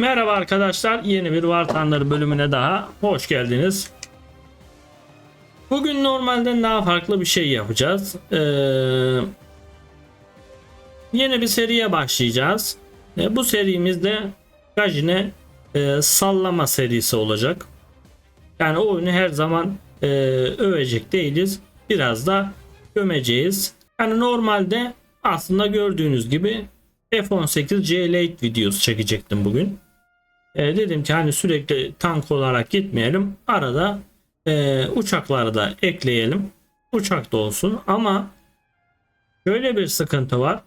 Merhaba arkadaşlar, yeni bir Thunder bölümüne daha hoş geldiniz. Bugün normalden daha farklı bir şey yapacağız. Ee, yeni bir seriye başlayacağız. Ee, bu serimizde Gajin'e e, sallama serisi olacak. Yani oyunu her zaman e, övecek değiliz. Biraz da gömeceğiz. Yani normalde aslında gördüğünüz gibi F-18 C-Late videosu çekecektim bugün. E, dedim ki hani sürekli tank olarak gitmeyelim. Arada e, uçakları da ekleyelim. Uçak da olsun ama şöyle bir sıkıntı var.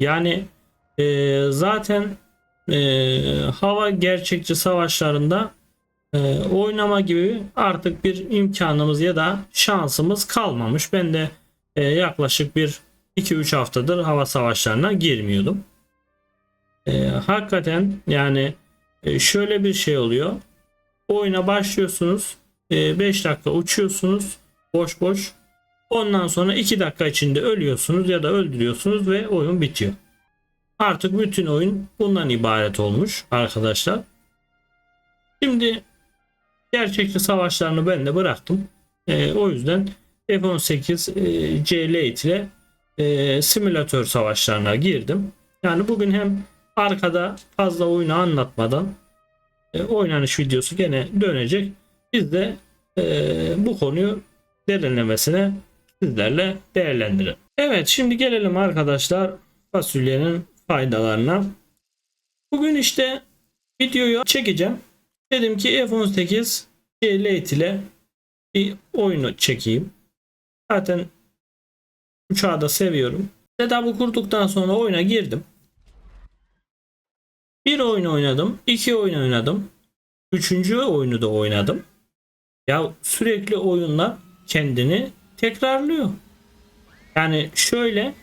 Yani e, zaten e, hava gerçekçi savaşlarında e, oynama gibi artık bir imkanımız ya da şansımız kalmamış. Ben de e, yaklaşık bir 2-3 haftadır hava savaşlarına girmiyordum. E, hakikaten yani e, şöyle bir şey oluyor. Oyuna başlıyorsunuz. 5 dakika uçuyorsunuz. Boş boş. Ondan sonra 2 dakika içinde ölüyorsunuz ya da öldürüyorsunuz ve oyun bitiyor. Artık bütün oyun bundan ibaret olmuş arkadaşlar. Şimdi gerçekçi savaşlarını ben de bıraktım. E, o yüzden F-18 e, C-Late ile e, simülatör savaşlarına girdim. Yani bugün hem arkada fazla oyunu anlatmadan e, oynanış videosu gene dönecek. Biz de e, bu konuyu derinlemesine sizlerle değerlendirelim. Evet şimdi gelelim arkadaşlar fasulyenin faydalarına. Bugün işte videoyu çekeceğim. Dedim ki F18 Late ile bir oyunu çekeyim. Zaten uçağı da seviyorum. Setup'ı kurduktan sonra oyuna girdim. Bir oyun oynadım, iki oyun oynadım. Üçüncü oyunu da oynadım. Ya sürekli oyunlar kendini tekrarlıyor. Yani şöyle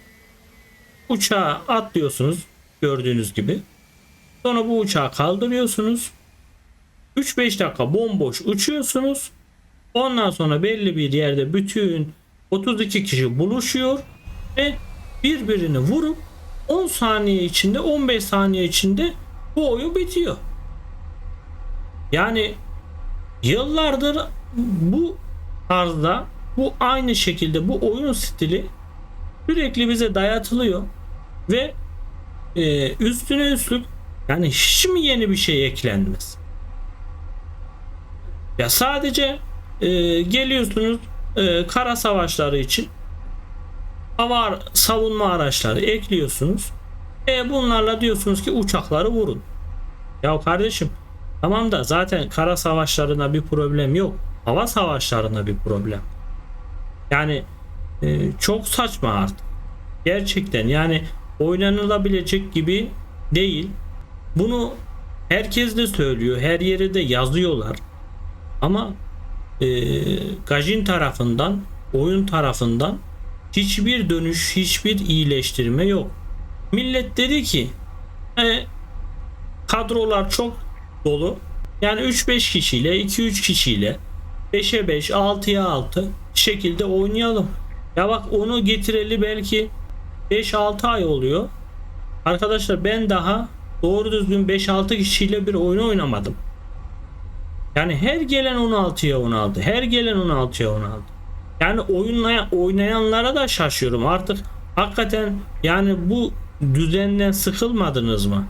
uçağa atlıyorsunuz gördüğünüz gibi. Sonra bu uçağı kaldırıyorsunuz. 3-5 dakika bomboş uçuyorsunuz. Ondan sonra belli bir yerde bütün 32 kişi buluşuyor ve birbirini vurup 10 saniye içinde 15 saniye içinde bu oyun bitiyor. Yani yıllardır bu tarzda bu aynı şekilde bu oyun stili sürekli bize dayatılıyor ve e, üstüne üstlük yani hiç mi yeni bir şey eklenmez? Ya sadece e, geliyorsunuz e, kara savaşları için hava savunma araçları ekliyorsunuz. E bunlarla diyorsunuz ki uçakları vurun. Ya kardeşim tamam da zaten kara savaşlarına bir problem yok. Hava savaşlarına bir problem. Yani e, çok saçma artık. Gerçekten yani oynanılabilecek gibi değil. Bunu herkes de söylüyor. Her yere de yazıyorlar. Ama e, Gajin tarafından oyun tarafından hiçbir dönüş, hiçbir iyileştirme yok. Millet dedi ki e, kadrolar çok dolu. Yani 3-5 kişiyle, 2-3 kişiyle 5'e 5, 6'ya 6 şekilde oynayalım. Ya bak onu getireli belki 5-6 ay oluyor. Arkadaşlar ben daha doğru düzgün 5-6 kişiyle bir oyun oynamadım. Yani her gelen 16'ya 16, her gelen 16'ya 16. Yani oyunlaya, oynayanlara da şaşıyorum. Artık hakikaten yani bu düzenden sıkılmadınız mı?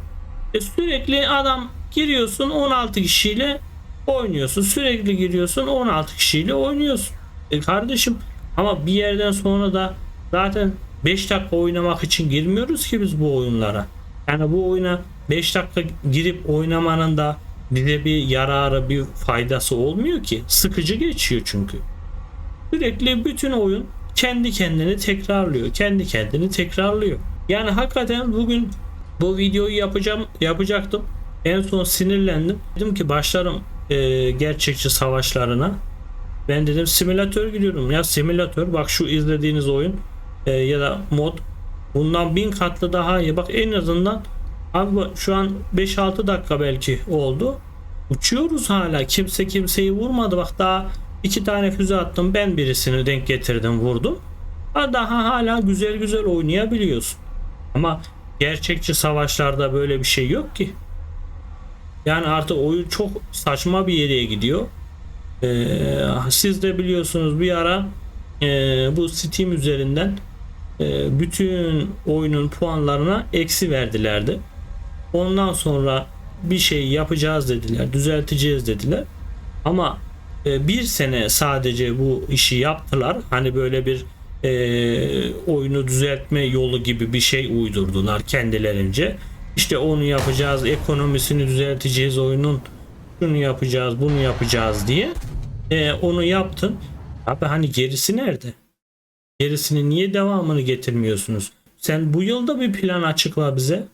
E sürekli adam giriyorsun 16 kişiyle oynuyorsun. Sürekli giriyorsun 16 kişiyle oynuyorsun. E kardeşim ama bir yerden sonra da zaten 5 dakika oynamak için girmiyoruz ki biz bu oyunlara. Yani bu oyuna 5 dakika girip oynamanın da bize bir yararı bir faydası olmuyor ki. Sıkıcı geçiyor çünkü. Sürekli bütün oyun kendi kendini tekrarlıyor. Kendi kendini tekrarlıyor. Yani hakikaten bugün bu videoyu yapacağım yapacaktım. En son sinirlendim. Dedim ki başlarım e, gerçekçi savaşlarına. Ben dedim simülatör gidiyorum. Ya simülatör bak şu izlediğiniz oyun e, ya da mod bundan bin katlı daha iyi. Bak en azından abi şu an 5-6 dakika belki oldu. Uçuyoruz hala. Kimse kimseyi vurmadı. Bak daha iki tane füze attım. Ben birisini denk getirdim vurdum. Ha, Daha hala güzel güzel oynayabiliyorsun. Ama gerçekçi savaşlarda böyle bir şey yok ki. Yani artık oyun çok saçma bir yere gidiyor. Ee, siz de biliyorsunuz bir ara e, bu Steam üzerinden e, bütün oyunun puanlarına eksi verdilerdi. Ondan sonra bir şey yapacağız dediler, düzelteceğiz dediler. Ama e, bir sene sadece bu işi yaptılar. Hani böyle bir e, oyunu düzeltme yolu gibi bir şey uydurdular kendilerince. İşte onu yapacağız, ekonomisini düzelteceğiz oyunun, şunu yapacağız, bunu yapacağız diye. E, onu yaptın. Abi hani gerisi nerede? Gerisini niye devamını getirmiyorsunuz? Sen bu yılda bir plan açıkla bize.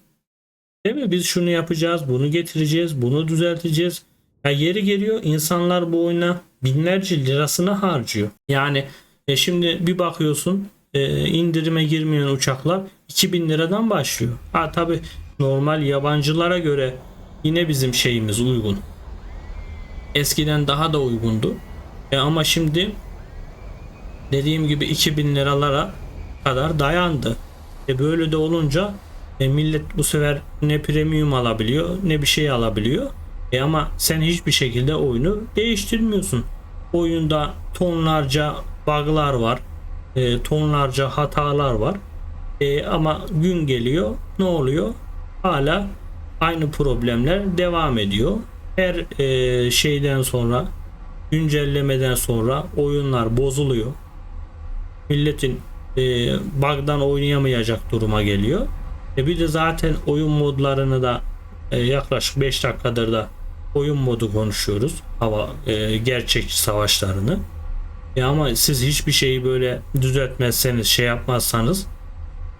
Değil mi? Biz şunu yapacağız, bunu getireceğiz, bunu düzelteceğiz. Ya yeri geliyor insanlar bu oyuna binlerce lirasını harcıyor. Yani e şimdi bir bakıyorsun e, indirime girmeyen uçaklar 2000 liradan başlıyor. Ha tabi normal yabancılara göre yine bizim şeyimiz uygun. Eskiden daha da uygundu. E ama şimdi dediğim gibi 2000 liralara kadar dayandı. E böyle de olunca e millet bu sefer ne premium alabiliyor ne bir şey alabiliyor. E ama sen hiçbir şekilde oyunu değiştirmiyorsun. Oyunda tonlarca bug'lar var. E, tonlarca hatalar var. E, ama gün geliyor ne oluyor? Hala aynı problemler devam ediyor. Her e, şeyden sonra güncellemeden sonra oyunlar bozuluyor. Milletin e, bug'dan oynayamayacak duruma geliyor. E bir de zaten oyun modlarını da e, yaklaşık 5 dakikadır da oyun modu konuşuyoruz. Hava e, gerçekçi savaşlarını. E ama siz hiçbir şeyi böyle düzeltmezseniz, şey yapmazsanız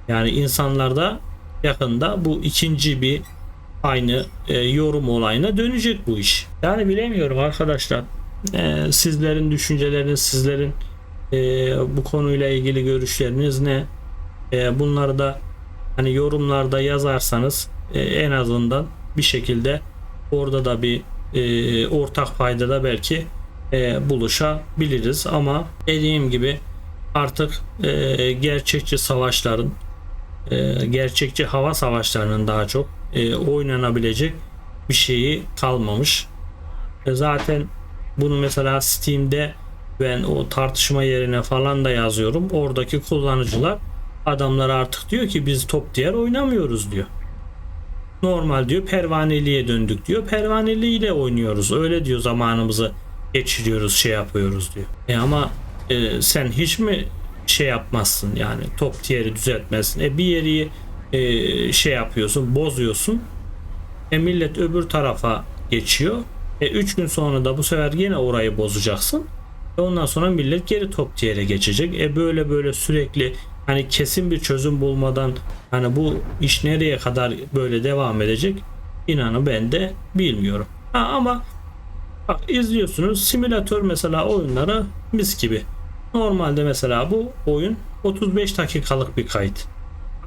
yani insanlarda yakında bu ikinci bir aynı e, yorum olayına dönecek bu iş. Yani bilemiyorum arkadaşlar. E, sizlerin düşünceleriniz, sizlerin e, bu konuyla ilgili görüşleriniz ne? E, bunları da hani yorumlarda yazarsanız e, en azından bir şekilde orada da bir e, ortak paydada belki e, buluşabiliriz ama dediğim gibi artık e, gerçekçi savaşların e, gerçekçi hava savaşlarının daha çok e, oynanabilecek bir şeyi kalmamış. E, zaten bunu mesela Steam'de ben o tartışma yerine falan da yazıyorum. Oradaki kullanıcılar adamlar artık diyor ki biz top diğer oynamıyoruz diyor. Normal diyor pervaneliğe döndük diyor. Pervaneliğiyle oynuyoruz. Öyle diyor zamanımızı geçiriyoruz şey yapıyoruz diyor. E ama e, sen hiç mi şey yapmazsın yani top tier'i düzeltmezsin. E bir yeri e, şey yapıyorsun bozuyorsun. E millet öbür tarafa geçiyor. E 3 gün sonra da bu sefer yine orayı bozacaksın. E ondan sonra millet geri top tier'e geçecek. E böyle böyle sürekli hani kesin bir çözüm bulmadan hani bu iş nereye kadar böyle devam edecek inanın ben de bilmiyorum. Ha, ama bak izliyorsunuz simülatör mesela oyunları mis gibi. Normalde mesela bu oyun 35 dakikalık bir kayıt.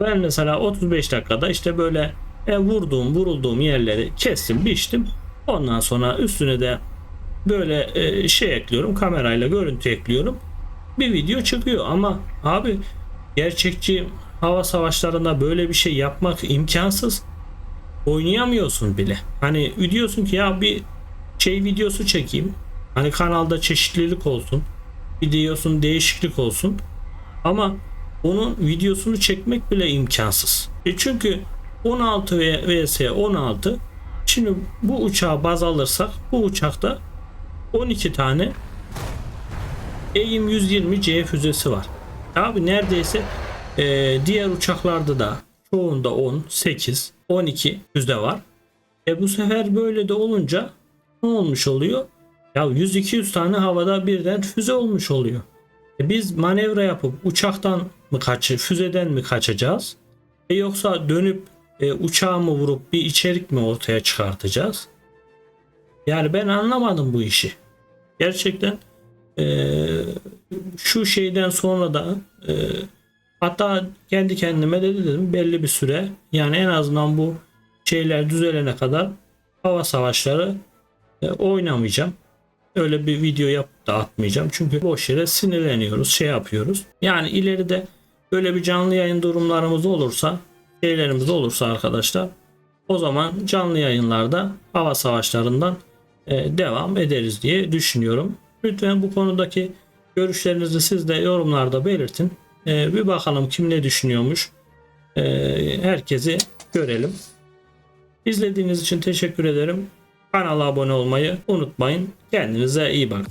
Ben mesela 35 dakikada işte böyle e, vurduğum vurulduğum yerleri kestim biçtim. Ondan sonra üstüne de böyle e, şey ekliyorum kamerayla görüntü ekliyorum. Bir video çıkıyor ama abi gerçekçi hava savaşlarında böyle bir şey yapmak imkansız. Oynayamıyorsun bile. Hani diyorsun ki ya bir şey videosu çekeyim. Hani kanalda çeşitlilik olsun. Bir diyorsun değişiklik olsun. Ama onun videosunu çekmek bile imkansız. E çünkü 16 vs 16 şimdi bu uçağı baz alırsak bu uçakta 12 tane AIM 120 C füzesi var. Abi neredeyse e, diğer uçaklarda da çoğunda 10, 8, 12 füze var. E bu sefer böyle de olunca ne olmuş oluyor? Ya 100-200 tane havada birden füze olmuş oluyor. E biz manevra yapıp uçaktan mı kaç, füzeden mi kaçacağız? E yoksa dönüp e, uçağı mı vurup bir içerik mi ortaya çıkartacağız? Yani ben anlamadım bu işi. Gerçekten e, şu şeyden sonra da e, hatta kendi kendime de dedim belli bir süre yani en azından bu şeyler düzelene kadar hava savaşları oynamayacağım. Öyle bir video yap da atmayacağım. Çünkü boş yere sinirleniyoruz, şey yapıyoruz. Yani ileride böyle bir canlı yayın durumlarımız olursa, şeylerimiz olursa arkadaşlar O zaman canlı yayınlarda hava savaşlarından e, devam ederiz diye düşünüyorum. Lütfen bu konudaki görüşlerinizi siz de yorumlarda belirtin. E, bir bakalım kim ne düşünüyormuş. E, herkesi görelim. İzlediğiniz için teşekkür ederim. Kanala abone olmayı unutmayın. Kendinize iyi bakın.